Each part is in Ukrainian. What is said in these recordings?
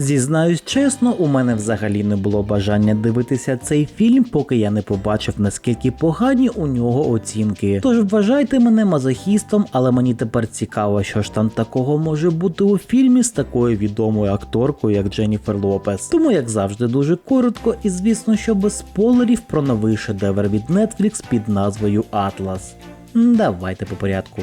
Зізнаюсь чесно, у мене взагалі не було бажання дивитися цей фільм, поки я не побачив наскільки погані у нього оцінки. Тож вважайте мене мазохістом, але мені тепер цікаво, що ж там такого може бути у фільмі з такою відомою акторкою, як Дженніфер Лопес. Тому, як завжди, дуже коротко і звісно, що без спойлерів про новий шедевр від Netflix під назвою Атлас. Давайте по порядку.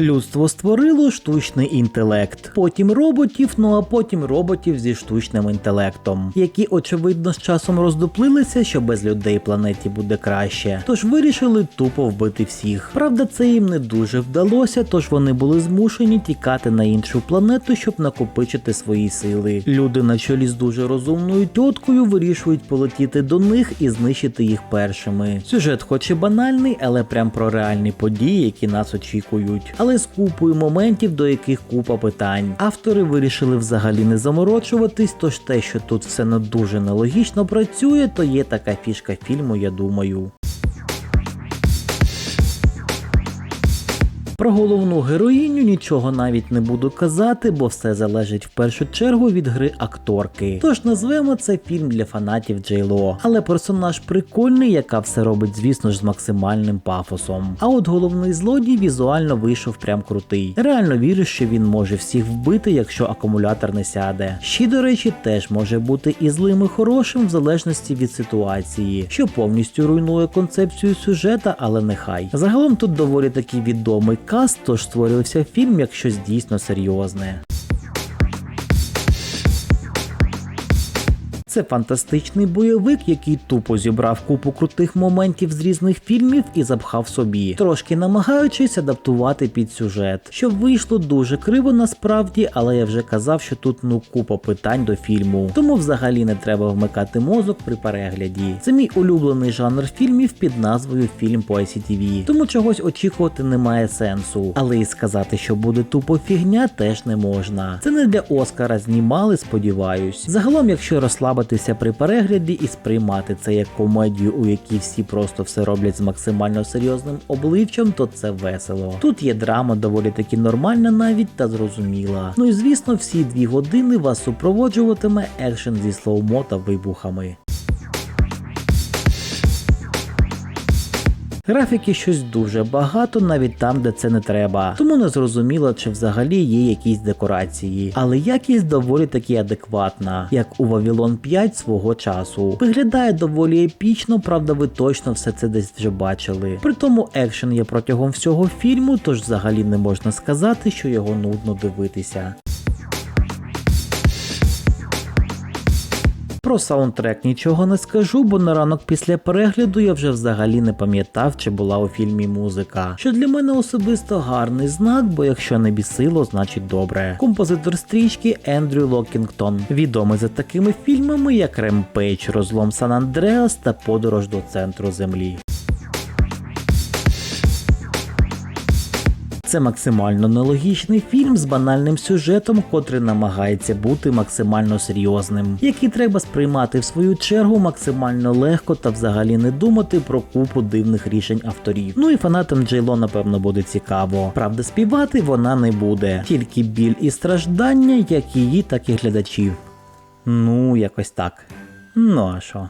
Людство створило штучний інтелект, потім роботів, ну а потім роботів зі штучним інтелектом, які очевидно з часом роздуплилися, що без людей планеті буде краще. Тож вирішили тупо вбити всіх. Правда, це їм не дуже вдалося, тож вони були змушені тікати на іншу планету, щоб накопичити свої сили. Люди на чолі з дуже розумною тьоткою вирішують полетіти до них і знищити їх першими. Сюжет, хоч і банальний, але прям про реальні події, які нас очікують. Але з купою моментів, до яких купа питань. Автори вирішили взагалі не заморочуватись, тож те, що тут все не дуже нелогічно працює, то є така фішка фільму, я думаю. Про головну героїню нічого навіть не буду казати, бо все залежить в першу чергу від гри акторки. Тож назвемо це фільм для фанатів Джейло. Але персонаж прикольний, яка все робить, звісно ж, з максимальним пафосом. А от головний злодій візуально вийшов прям крутий. Реально вірю, що він може всіх вбити, якщо акумулятор не сяде. Ще, до речі, теж може бути і злим, і хорошим в залежності від ситуації, що повністю руйнує концепцію сюжета, але нехай. Загалом тут доволі таки відомий каст, тож створився фільм як щось дійсно серйозне. Це фантастичний бойовик, який тупо зібрав купу крутих моментів з різних фільмів і запхав собі, трошки намагаючись адаптувати під сюжет, що вийшло дуже криво насправді, але я вже казав, що тут ну купа питань до фільму, тому взагалі не треба вмикати мозок при перегляді. Це мій улюблений жанр фільмів під назвою Фільм по ICTV, тому чогось очікувати немає сенсу. Але і сказати, що буде тупо фігня, теж не можна. Це не для Оскара знімали, сподіваюсь. Загалом, якщо розслабитися при перегляді і сприймати це як комедію, у якій всі просто все роблять з максимально серйозним обличчям, то це весело. Тут є драма доволі таки нормальна навіть та зрозуміла. Ну і звісно, всі дві години вас супроводжуватиме екшен зі слоумо та вибухами. Графіки щось дуже багато, навіть там, де це не треба. Тому не зрозуміло, чи взагалі є якісь декорації. Але якість доволі таки адекватна, як у Вавилон 5 свого часу. Виглядає доволі епічно, правда, ви точно все це десь вже бачили. При тому екшен є протягом всього фільму, тож взагалі не можна сказати, що його нудно дивитися. Про саундтрек нічого не скажу, бо на ранок після перегляду я вже взагалі не пам'ятав, чи була у фільмі музика. Що для мене особисто гарний знак, бо якщо не бісило, значить добре. Композитор стрічки Ендрю Локінгтон, відомий за такими фільмами, як Ремпейдж, Розлом Сан Андреас та Подорож до центру землі. Це максимально нелогічний фільм з банальним сюжетом, котрий намагається бути максимально серйозним, який треба сприймати в свою чергу максимально легко та взагалі не думати про купу дивних рішень авторів. Ну і фанатам Джейло, напевно, буде цікаво. Правда, співати вона не буде, тільки біль і страждання, як її, так і глядачів. Ну, якось так. Ну а що?